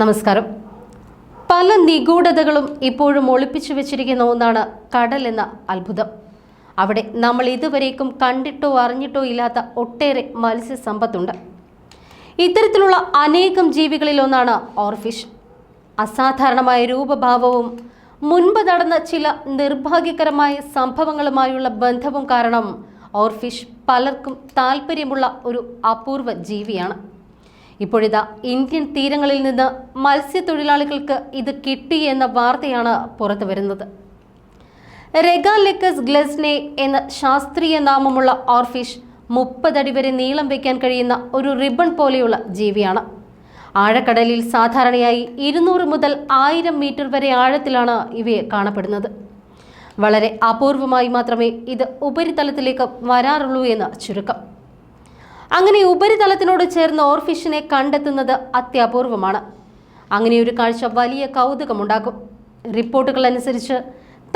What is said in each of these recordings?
നമസ്കാരം. പല നിഗൂഢതകളും ഇപ്പോഴും ഒളിപ്പിച്ചു വെച്ചിരിക്കുന്ന ഒന്നാണ് കടൽ എന്ന അത്ഭുതം. അവിടെ നമ്മൾ ഇതുവരേക്കും കണ്ടിട്ടോ അറിഞ്ഞിട്ടോ ഇല്ലാത്ത ഒട്ടേറെ മത്സ്യസമ്പത്തുണ്ട് ഇത്തരത്തിലുള്ള അനേകം ജീവികളിൽ ഒന്നാണ് ഓർഫിഷ്. അസാധാരണമായ രൂപഭാവവും മുൻപ് നടന്ന ചില നിർഭാഗ്യകരമായ സംഭവങ്ങളുമായുള്ള ബന്ധവും കാരണം ഓർഫിഷ് പലർക്കും താല്പര്യമുള്ള ഒരു അപൂർവ ജീവിയാണ്. ഇപ്പോഴിതാ ഇന്ത്യൻ തീരങ്ങളിൽ നിന്ന് മത്സ്യത്തൊഴിലാളികൾക്ക് ഇത് കിട്ടി എന്ന വാർത്തയാണ് പുറത്തു വരുന്നത്. റെഗാലെക്കസ് ഗ്ലസ്നെ എന്ന ശാസ്ത്രീയ നാമമുള്ള ഓർഫിഷ് മുപ്പതടി വരെ നീളം വയ്ക്കാൻ കഴിയുന്ന ഒരു റിബൺ പോലെയുള്ള ജീവിയാണ്. ആഴക്കടലിൽ സാധാരണയായി ഇരുന്നൂറ് മുതൽ ആയിരം മീറ്റർ വരെ ആഴത്തിലാണ് ഇവയെ കാണപ്പെടുന്നത്. വളരെ അപൂർവമായി മാത്രമേ ഇത് ഉപരിതലത്തിലേക്ക് വരാറുള്ളൂ എന്ന് ചുരുക്കം. അങ്ങനെ ഉപരിതലത്തിനോട് ചേർന്ന ഓർഫിഷിനെ കണ്ടെത്തുന്നത് അത്യപൂർവമാണ്. അങ്ങനെ ഒരു കാഴ്ച വലിയ കൗതുകമുണ്ടാക്കും. റിപ്പോർട്ടുകൾ അനുസരിച്ച്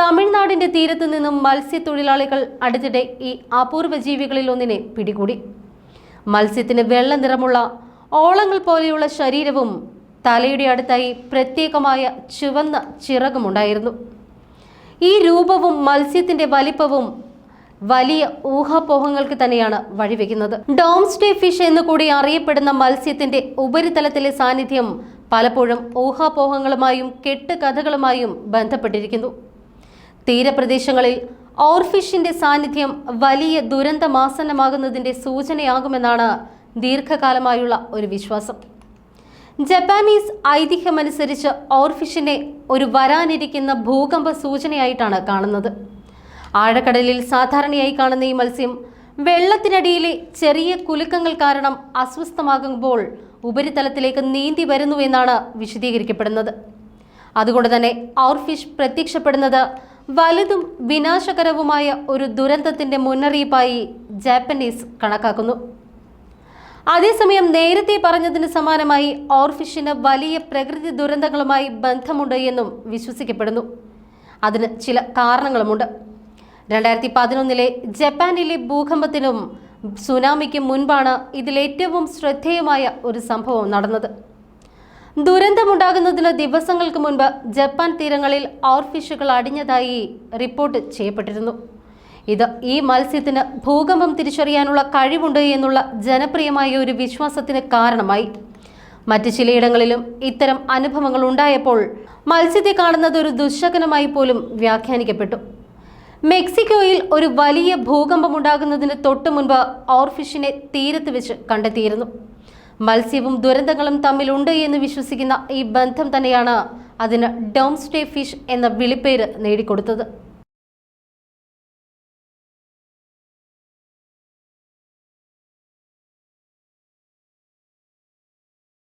തമിഴ്നാടിന്റെ തീരത്തു നിന്നും മത്സ്യത്തൊഴിലാളികൾ അടുത്തിടെ ഈ അപൂർവ ജീവികളിൽ ഒന്നിനെ പിടികൂടി. മത്സ്യത്തിന് വെള്ള നിറമുള്ള ഓളങ്ങൾ പോലെയുള്ള ശരീരവും തലയുടെ അടുത്തായി പ്രത്യേകമായ ചുവന്ന ചിറകുമുണ്ടായിരുന്നു. ഈ രൂപവും മത്സ്യത്തിന്റെ വലിപ്പവും വലിയ ഊഹാപോഹങ്ങൾക്ക് തന്നെയാണ് വഴിവെക്കുന്നത്. ഡോംസ്റ്റേ ഫിഷ് എന്ന് കൂടി അറിയപ്പെടുന്ന മത്സ്യത്തിന്റെ ഉപരിതലത്തിലെ സാന്നിധ്യം പലപ്പോഴും ഊഹാപോഹങ്ങളുമായും കെട്ടുകഥകളുമായും ബന്ധപ്പെട്ടിരിക്കുന്നു. തീരപ്രദേശങ്ങളിൽ ഓർഫിഷിന്റെ സാന്നിധ്യം വലിയ ദുരന്തമാസന്നമാകുന്നതിന്റെ സൂചനയാകുമെന്നാണ് ദീർഘകാലമായുള്ള ഒരു വിശ്വാസം. ജപ്പാനീസ് ഐതിഹ്യമനുസരിച്ച് ഓർഫിഷിനെ ഒരു വരാനിരിക്കുന്ന ഭൂകമ്പ സൂചനയായിട്ടാണ് കാണുന്നത്. ആഴക്കടലിൽ സാധാരണയായി കാണുന്ന ഈ മത്സ്യം വെള്ളത്തിനടിയിലെ ചെറിയ കുലുക്കങ്ങൾ കാരണം അസ്വസ്ഥമാകുമ്പോൾ ഉപരിതലത്തിലേക്ക് നീന്തി വരുന്നു എന്നാണ് വിശദീകരിക്കപ്പെടുന്നത്. അതുകൊണ്ട് തന്നെ ഔർഫിഷ് പ്രത്യക്ഷപ്പെടുന്നത് വലുതും വിനാശകരവുമായ ഒരു ദുരന്തത്തിന്റെ മുന്നറിയിപ്പായി ജാപ്പനീസ് കണക്കാക്കുന്നു. അതേസമയം നേരത്തെ പറഞ്ഞതിന് സമാനമായി ഓർഫിഷിന് വലിയ പ്രകൃതി ദുരന്തങ്ങളുമായി ബന്ധമുണ്ട് എന്നും വിശ്വസിക്കപ്പെടുന്നു. അതിന് ചില കാരണങ്ങളുമുണ്ട്. രണ്ടായിരത്തി പതിനൊന്നിലെ ജപ്പാനിലെ ഭൂകമ്പത്തിനും സുനാമിക്കും മുൻപാണ് ഇതിലേറ്റവും ശ്രദ്ധേയമായ ഒരു സംഭവം നടന്നത്. ദുരന്തമുണ്ടാകുന്നതിന് ദിവസങ്ങൾക്ക് മുൻപ് ജപ്പാൻ തീരങ്ങളിൽ ഓർഫിഷുകൾ അടിഞ്ഞതായി റിപ്പോർട്ട് ചെയ്യപ്പെട്ടിരുന്നു. ഇത് ഈ മത്സ്യത്തിന് ഭൂകമ്പം തിരിച്ചറിയാനുള്ള കഴിവുണ്ട് എന്നുള്ള ജനപ്രിയമായ ഒരു വിശ്വാസത്തിന് കാരണമായി. മറ്റ് ചിലയിടങ്ങളിലും ഇത്തരം അനുഭവങ്ങൾ ഉണ്ടായപ്പോൾ മത്സ്യത്തെ കാണുന്നത് ഒരു ദുശകനമായി പോലും വ്യാഖ്യാനിക്കപ്പെട്ടു. മെക്സിക്കോയിൽ ഒരു വലിയ ഭൂകമ്പം ഉണ്ടാകുന്നതിന് തൊട്ടു മുൻപ് ഓർഫിഷിനെ തീരത്ത് വെച്ച് കണ്ടെത്തിയിരുന്നു. മത്സ്യവും ദുരന്തങ്ങളും തമ്മിലുണ്ട് എന്ന് വിശ്വസിക്കുന്ന ഈ ബന്ധം തന്നെയാണ് അതിന് ഡോംസ്റ്റേ ഫിഷ് എന്ന വിളിപ്പേര് നേടിക്കൊടുത്തത്.